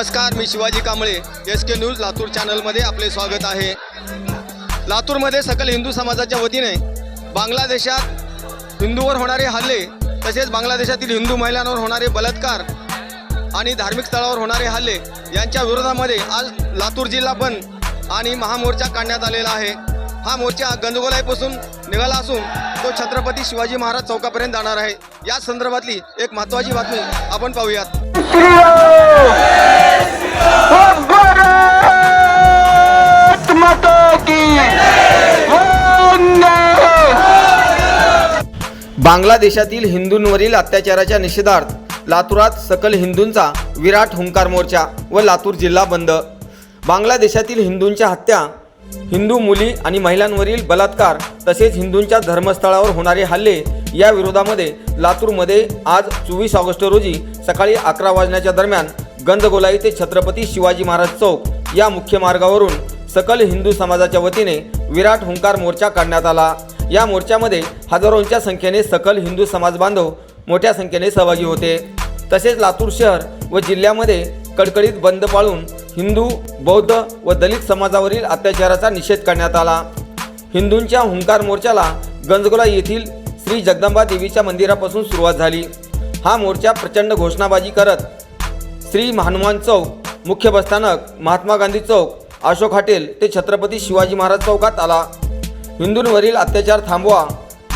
नमस्कार मी Shivaji Kamble. S K news Latur चॅनलमध्ये आपले स्वागत आहे. लातूरमध्ये सकल हिंदू समाजाच्या वतीने बांगलादेशात हिंदूवर होणारे हल्ले तसेच बांगलादेशातील हिंदू महिलांवर होणारे बलात्कार आणि धार्मिक स्थळावर होणारे हल्ले यांच्या विरोधामध्ये आज लातूर जिल्हा बंद आणि महामोर्चा काढण्यात आलेला आहे. हा मोर्चा गंजगोलाईपासून निघाला असून तो छत्रपती शिवाजी महाराज चौकापर्यंत जाणार आहे. या संदर्भातली एक महत्त्वाची बातमी आपण पाहूयात. भारत माता की बांगलादेशातील हिंदूंवरील अत्याचाराच्या निषेधार्थ लातूरात सकल हिंदूंचा विराट हुंकार मोर्चा व लातूर जिल्हा बंद. बांगलादेशातील हिंदूंच्या हत्या हिंदू मुली आणि महिलांवरील बलात्कार तसेच हिंदूंच्या धर्मस्थळावर होणारे हल्ले या विरोधामध्ये लातूरमध्ये आज चोवीस ऑगस्ट रोजी सकाळी अकरा वाजण्याच्या दरम्यान गंधगोलाई ते छत्रपती शिवाजी महाराज चौक या मुख्य मार्गावरून सकल हिंदू समाजाच्या वतीने विराट हुंकार मोर्चा काढण्यात आला. या मोर्चामध्ये हजारोंच्या संख्येने सकल हिंदू समाज बांधव मोठ्या संख्येने सहभागी होते. तसेच लातूर शहर व जिल्ह्यामध्ये कडकडीत बंद पाळून हिंदू बौद्ध व दलित समाजावरील अत्याचाराचा निषेध करण्यात आला. हिंदूंच्या हुंकार मोर्चाला गंजगोला येथील श्री जगदंबा देवीच्या मंदिरापासून सुरुवात झाली. हा मोर्चा प्रचंड घोषणाबाजी करत श्री हनुमान चौक मुख्य बसस्थानक महात्मा गांधी चौक अशोक हॉटेल ते छत्रपती शिवाजी महाराज चौकात आला. हिंदूंवरील अत्याचार थांबवा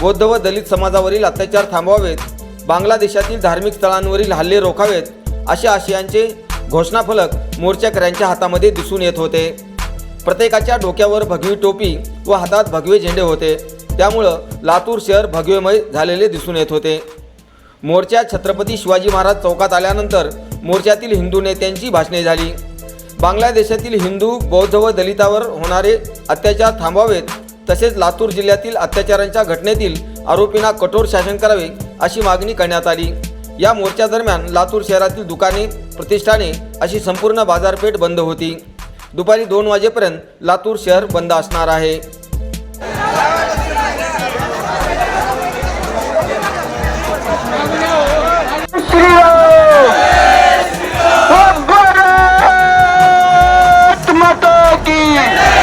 बौद्ध व दलित समाजावरील अत्याचार थांबवावेत बांगलादेशातील धार्मिक स्थळांवरील हल्ले रोखावेत अशा आशयांचे घोषणाफलक मोर्चाकऱ्यांच्या हातामध्ये दिसून येत होते. प्रत्येकाच्या डोक्यावर भगवी टोपी व हातात भगवे झेंडे होते. त्यामुळं लातूर शहर भगवेमय झालेले दिसून येत होते. मोर्चा छत्रपती शिवाजी महाराज चौकात आल्यानंतर मोर्चातील हिंदू नेत्यांची भाषणे झाली. बांगलादेशातील हिंदू बौद्ध व दलितावर होणारे अत्याचार थांबवावेत तसेच लातूर जिल्ह्यातील अत्याचारांच्या घटनेतील आरोपींना कठोर शासन करावे अशी मागणी करण्यात आली. या मोर्चादरम्यान लातूर शहरातील दुकाने प्रतिष्ठाने अशी संपूर्ण बाजारपेठ बंद होती. दुपारी दोन वाजेपर्यंत लातूर शहर बंद असणार आहे. Yes, Bharat Mata Ki!